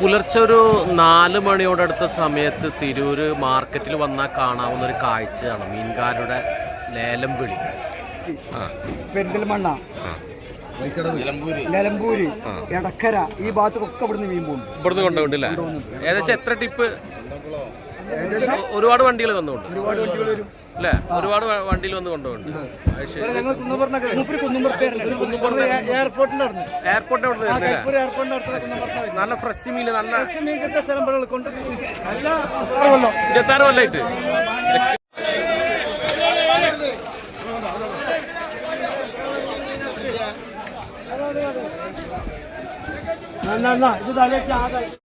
പുലർച്ചെ ഒരു നാല് മണിയോടടുത്ത സമയത്ത് തിരൂര് മാർക്കറ്റിൽ വന്നാൽ കാണാവുന്ന ഒരു കാഴ്ചയാണ് മീൻകാരുടെ ലേലം വിളി. ആ. പെരിന്തൽമണ്ണ ആ നിലമ്പൂര് എടക്കര ഈ ഭാഗത്തൊക്കെ ഇവിടുന്ന് മീൻ പോകുന്നു ഇവിടുന്ന് കൊണ്ടുപോകുന്നില്ല ഏകദേശം എത്ര ടിപ്പ്? ഒരുപാട് വണ്ടികൾ വന്നുകൊണ്ട് ഒരുപാട് വണ്ടികൾ വരും. അല്ലേ? ഒരുപാട് വണ്ടിയിൽ വന്ന് കൊണ്ടുപോകുന്നുണ്ട് എയർപോർട്ടിന്റെ നല്ല ഫ്രഷ് മീൻ നല്ല ഇരുപത്താറ് കൊല്ലായിട്ട്. തലേക്ക് ആകാം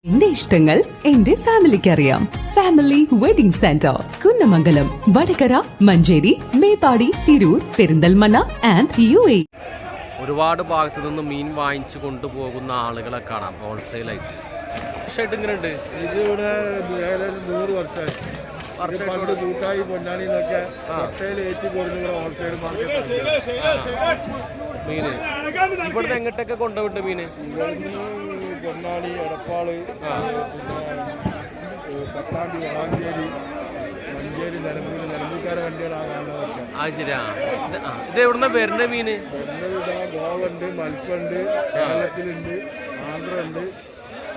എന്റെ ഇഷ്ടങ്ങൾ എന്റെ ഫാമിലിക്ക് അറിയാം family wedding centre Kunnamangalam Vadakara Manjeri Meppadi Tirur Perinthalmanna and U A ഒരുപാട് ഭാഗത്തു നിന്ന് മീൻ വാങ്ങിച്ചു കൊണ്ടുപോകുന്ന ആളുകളെ കാണാം ഹോൾസെയിലായിട്ട് പക്ഷേ ഇങ്ങനെയുണ്ട് ഇത് ഇവിടെ ഏകദേശം നൂറ് വർഷമായി. പണ്ട് കൂട്ടായി പൊന്നാനി എന്നൊക്കെ ഹോൾസെയിൽ ഏറ്റി കൊടുത്ത് ഹോൾസെയിൽ മാർക്കറ്റ് മീന്. ഇവിടുന്ന് എങ്ങോട്ടൊക്കെ കൊണ്ടുപോയിട്ട് മീന്? പൊന്നാളി എടപ്പാൾ പട്ടാമ്പി വളാഞ്ചേരി മഞ്ചേരി നിലമ്പൂര് നിലമ്പൂക്കാരെ വണ്ടികളാണ് കാണുന്നതൊക്കെ. ആ ശരി ഇത് ആ, ഇത് എവിടുന്ന വരുന്ന മീന്? ഗോവുണ്ട് മൽപ്പുണ്ട് കേരളത്തിലുണ്ട് ആന്ധ്ര ഉണ്ട്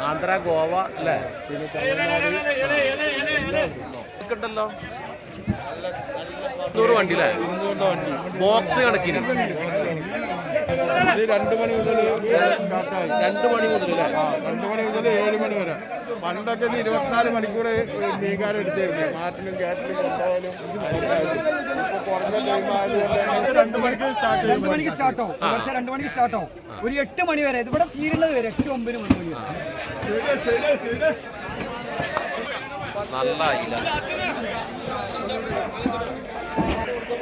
ആന്ധ്ര ഗോവ അല്ലേ? പിന്നെ തമിഴ്നാട് ഉണ്ടല്ലോ. നൂറ് വണ്ടി അല്ലേ ബോക്സ് കണക്കിന്. ഇത് രണ്ട് മണി മുതൽ രണ്ട് മണി മുതൽ. രണ്ട് മണി മുതൽ ഏഴ് മണി വരെ. പണ്ടൊക്കെ ഇരുപത്തിനാല് മണിക്കൂർ നീങ്ങാനും എടുത്തിരുന്നു. നാട്ടിലും കാറ്റിലും ആയതുകൊണ്ട് രണ്ട് മണിക്ക് സ്റ്റാർട്ട് രണ്ട് മണിക്ക് സ്റ്റാർട്ട് ആവും. രണ്ട് മണിക്ക് സ്റ്റാർട്ട് ആവും. ഒരു എട്ട് മണി വരെ. ഇത് ഇവിടെ തീരുന്നത് വരെ എട്ട് ഒമ്പത് മണി വരെ നല്ല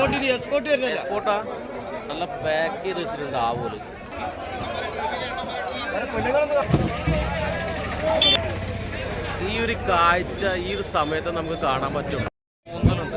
മത്തി എക്സ്പോർട്ട് ഉണ്ട്, നല്ല ഞണ്ട് എക്സ്പോർട്ടാ നല്ല പാക്ക് ചെയ്ത് വെച്ചിട്ടുണ്ട് ആവൂൽ. ഈ ഒരു കാഴ്ച ഈ ഒരു സമയത്ത് നമുക്ക് കാണാൻ പറ്റും. തോന്നലുണ്ട്